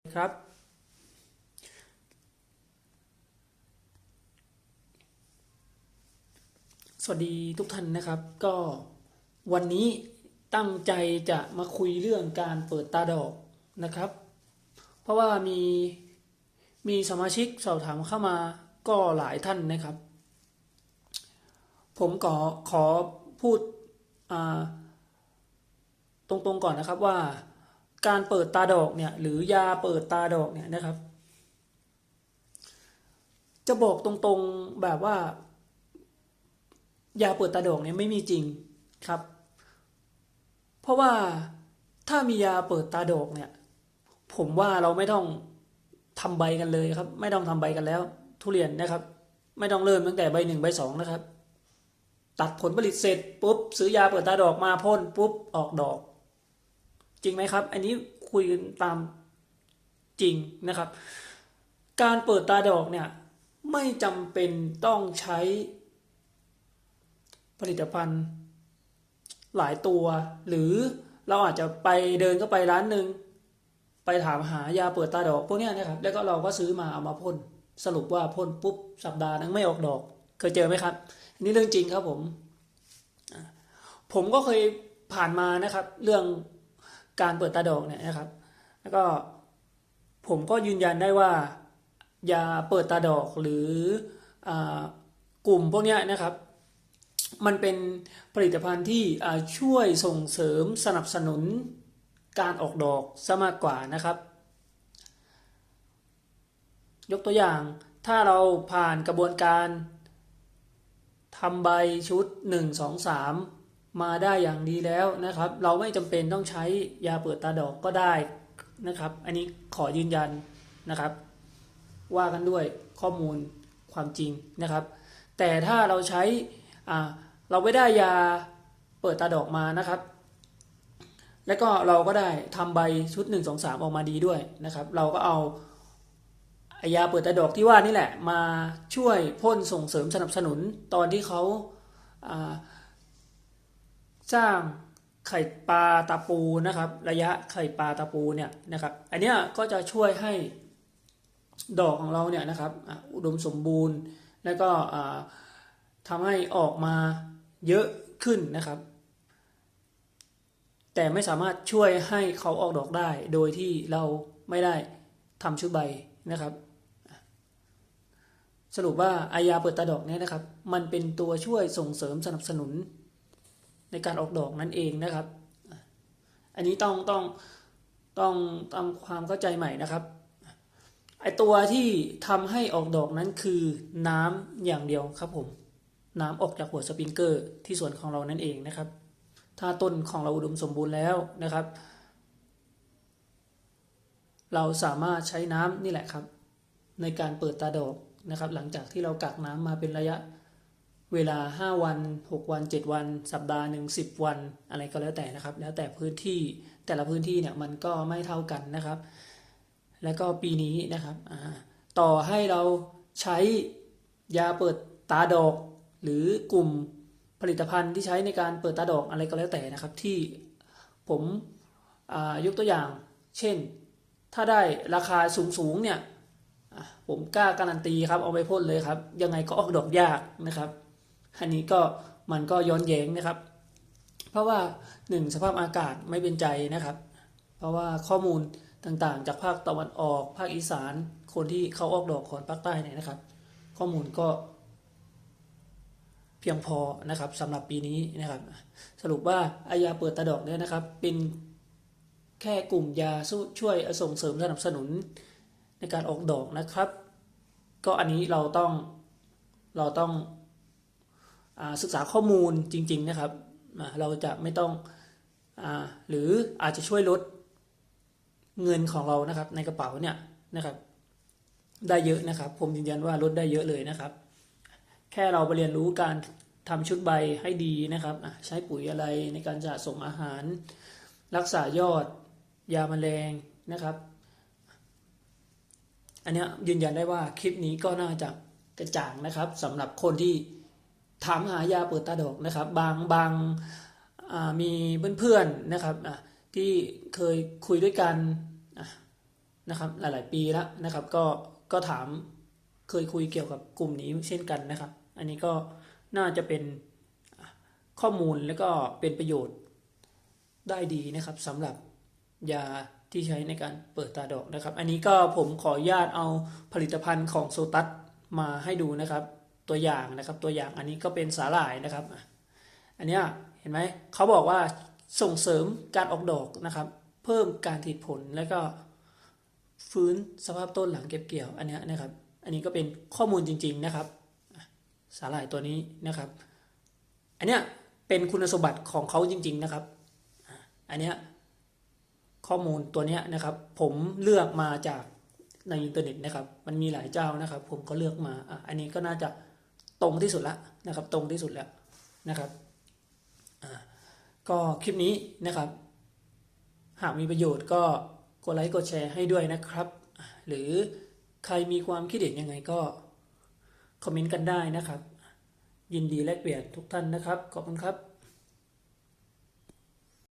ครับ สวัสดีทุกท่านนะครับ ก็วันนี้ตั้งใจจะมาคุยเรื่องการเปิดตาดอกนะครับ เพราะว่ามีมีสมาชิกสอบถามเข้ามาก็หลายท่านนะครับ ผมขอขอพูดตรงๆก่อนนะครับว่า การเปิดตาดอกเนี่ยหรือยาเปิดตาดอกเนี่ยนะครับ จะบอกตรงๆแบบว่า ยาเปิดตาดอกเนี่ยไม่มีจริงครับ เพราะว่าถ้ามียาเปิดตาดอกเนี่ย ผมว่าเราไม่ต้องทำใบกันเลยครับ ไม่ต้องทำใบกันแล้ว ทุเรียนนะครับ ไม่ต้องเริ่มตั้งแต่ใบหนึ่งใบสองนะครับ ตัดผลผลิตเสร็จปุ๊บซื้อยาเปิดตาดอกมาพ่นปุ๊บออกดอก จริงไหมครับ อันนี้คุยกันตามจริงนะครับ การเปิดตาดอกเนี่ยไม่จำเป็นต้องใช้ผลิตภัณฑ์หลายตัว หรือเราอาจจะไปเดินก็ไปร้านหนึ่งไปถามหายาเปิดตาดอกพวกนี้นะครับแล้วก็เราก็ซื้อมาเอามาพ่นสรุปว่าพ่นปุ๊บสัปดาห์นึงไม่ออกดอก เคยเจอไหมครับนนี้เรื่องจริงครับผม ผมก็เคยผ่านมานะครับ เรื่อง การเปิดตาดอกเนี่ยนะครับ แล้วก็ผมก็ยืนยันได้ว่า ยาเปิดตาดอกหรืออกลุ่มพวกนี้นะครับ มันเป็นผลิตภัณฑ์ที่ช่วยส่งเสริมสนับสนุนการออกดอกซะมากกว่านะครับ ยกตัวอย่างถ้าเราผ่านกระบวนการทำใบชุด 1 2 3 มาได้อย่างดีแล้วนะครับ เราไม่จำเป็นต้องใช้ยาเปิดตาดอกก็ได้นะครับ อันนี้ขอยืนยันนะครับ ว่ากันด้วยข้อมูลความจริงนะครับ แต่ถ้าเราใช้เราไม่ได้ยาเปิดตาดอกมานะครับ แล้วก็เราก็ได้ทำใบชุด 1 2 3 ออกมาดีด้วยนะครับ เราก็เอายาเปิดตาดอกที่ว่านี่แหละ มาช่วยพ่นส่งเสริมสนับสนุนตอนที่เขาา สร้างไข่ปลาตาปูนะครับ ระยะไข่ปลาตาปูเนี่ยนะครับ อันเนี้ยก็จะช่วยให้ดอกของเราเนี่ยนะครับอุดมสมบูรณ์แล้วก็ทำให้ออกมาเยอะขึ้นนะครับ แต่ไม่สามารถช่วยให้เขาออกดอกได้ โดยที่เราไม่ได้ทำชุดใบนะครับ สรุปว่าอายาเปิดตาดอกเนี่ยนะครับ มันเป็นตัวช่วยส่งเสริมสนับสนุน ในการออกดอกนั่นเองนะครับ อันนี้ต้องต้องต้องทำความเข้าใจใหม่นะครับไอตัวที่ทำให้ออกดอกนั้นคือน้ำอย่างเดียวครับผม น้ำออกจากหัวสปริงเกอร์ที่สวนของเรานั่นเองนะครับ ถ้าต้นของเราอุดมสมบูรณ์แล้วนะครับ เราสามารถใช้น้ำนี่แหละครับ ในการเปิดตาดอกนะครับ หลังจากที่เรากักน้ำมาเป็นระยะ เวลา 5 วัน 6 วัน 7 วัน สัปดาห์หนึ่ง10 วัน อะไรก็แล้วแต่นะครับ แล้วแต่พื้นที่แต่ละพื้นที่เนี่ยมันก็ไม่เท่ากันนะครับ แล้วก็ปีนี้นะครับต่อให้เราใช้ยาเปิดตาดอก หรือกลุ่มผลิตภัณฑ์ที่ใช้ในการเปิดตาดอกอะไรก็แล้วแต่นะครับ ที่ผมยกตัวอย่าง เช่น ถ้าได้ราคาสูงๆเนี่ยผมกล้าการันตีครับเอาไปพ่นเลยครับ ยังไงก็ออกดอกยากนะครับ อันนี้ก็มันก็ย้อนแย้งนะครับ เพราะว่าหนึ่งสภาพอากาศไม่เป็นใจนะครับ เพราะว่าข้อมูลต่างๆ จากภาคตะวันออกภาคอีสาน คนที่เขาออกดอกของภาคใต้เนี่ยนะครับ ข้อมูลก็ เพียงพอนะครับสำหรับปีนี้นะครับ สรุปว่าอายาเปิดตาดอกเนี่ยนะครับ เป็นแค่กลุ่มยาสู้ช่วยส่งเสริมสนับสนุนในการออกดอกนะครับ ก็อันนี้เราต้องเราต้อง ศึกษาข้อมูลจริง ๆนะครับ เราจะไม่ต้องอหรืออาจจะช่วยลดเงินของเรานะครับ ในกระเป๋าเนี่ยนะครับ ได้เยอะนะครับ ผมยืนยันว่าลดได้เยอะเลยนะครับ แค่เราไปเรียนรู้การทำชุดใบให้ดีนะครับใช้ปุ๋ยอะไรในการสะสมอาหาร รักษายอด ยาแมลงนะครับ อันนี้ยยืนยันได้ว่าคลิปนี้ก็น่าจะกระจ่างนะครับสำหรับคนที่ ถามหายาเปิดตาดอกนะครับ บางบางมีเพื่อนๆนะครับที่เคยคุยด้วยกันนะครับหลาย ๆ ปีแล้วนะครับ ก็ก็ถามเคยคุยเกี่ยวกับกลุ่มนี้เช่นกันนะครับ อันนี้ก็น่าจะเป็นข้อมูลแล้วก็เป็นประโยชน์ได้ดีนะครับสำหรับยาที่ใช้ในการเปิดตาดอกนะครับ อันนี้ก็ผมขออนุญาตเอาผลิตภัณฑ์ของโซตัสมาให้ดูนะครับ ตัวอย่างนะครับ ตัวอย่างอันนี้ก็เป็นสาหร่ายนะครับ อันเนี้ยเห็นไหมเขาบอกว่าส่งเสริมการออกดอกนะครับ เพิ่มการติดผลแล้วก็ฟื้นสภาพต้นหลังเก็บเกี่ยวอันเนี้ยนะครับ อันนี้ก็เป็นข้อมูลจริง ๆนะครับ สาหร่ายตัวนี้นะครับ อันเนี้ยเป็นคุณสมบัติของเขาจริง ๆนะครับ อันเนี้ยข้อมูลตัวเนี้ยนะครับ ผมเลือกมาจากในอินเทอร์เน็ตนะครับ มันมีหลายเจ้านะครับ ผมก็เลือกมา อันนี้ก็น่าจะ ตรงที่สุดละนะครับ ตรงที่สุดแล้วนะครับอะก็คลิปนี้นะครับ หากมีประโยชน์ก็กดไลค์กดแชร์ให้ด้วยนะครับ หรือใครมีความคิดเห็นยังไงก็คอมเมนต์กันได้นะครับ ยินดีแลกเปลี่ยนทุกท่านนะครับ ขอบคุณครับ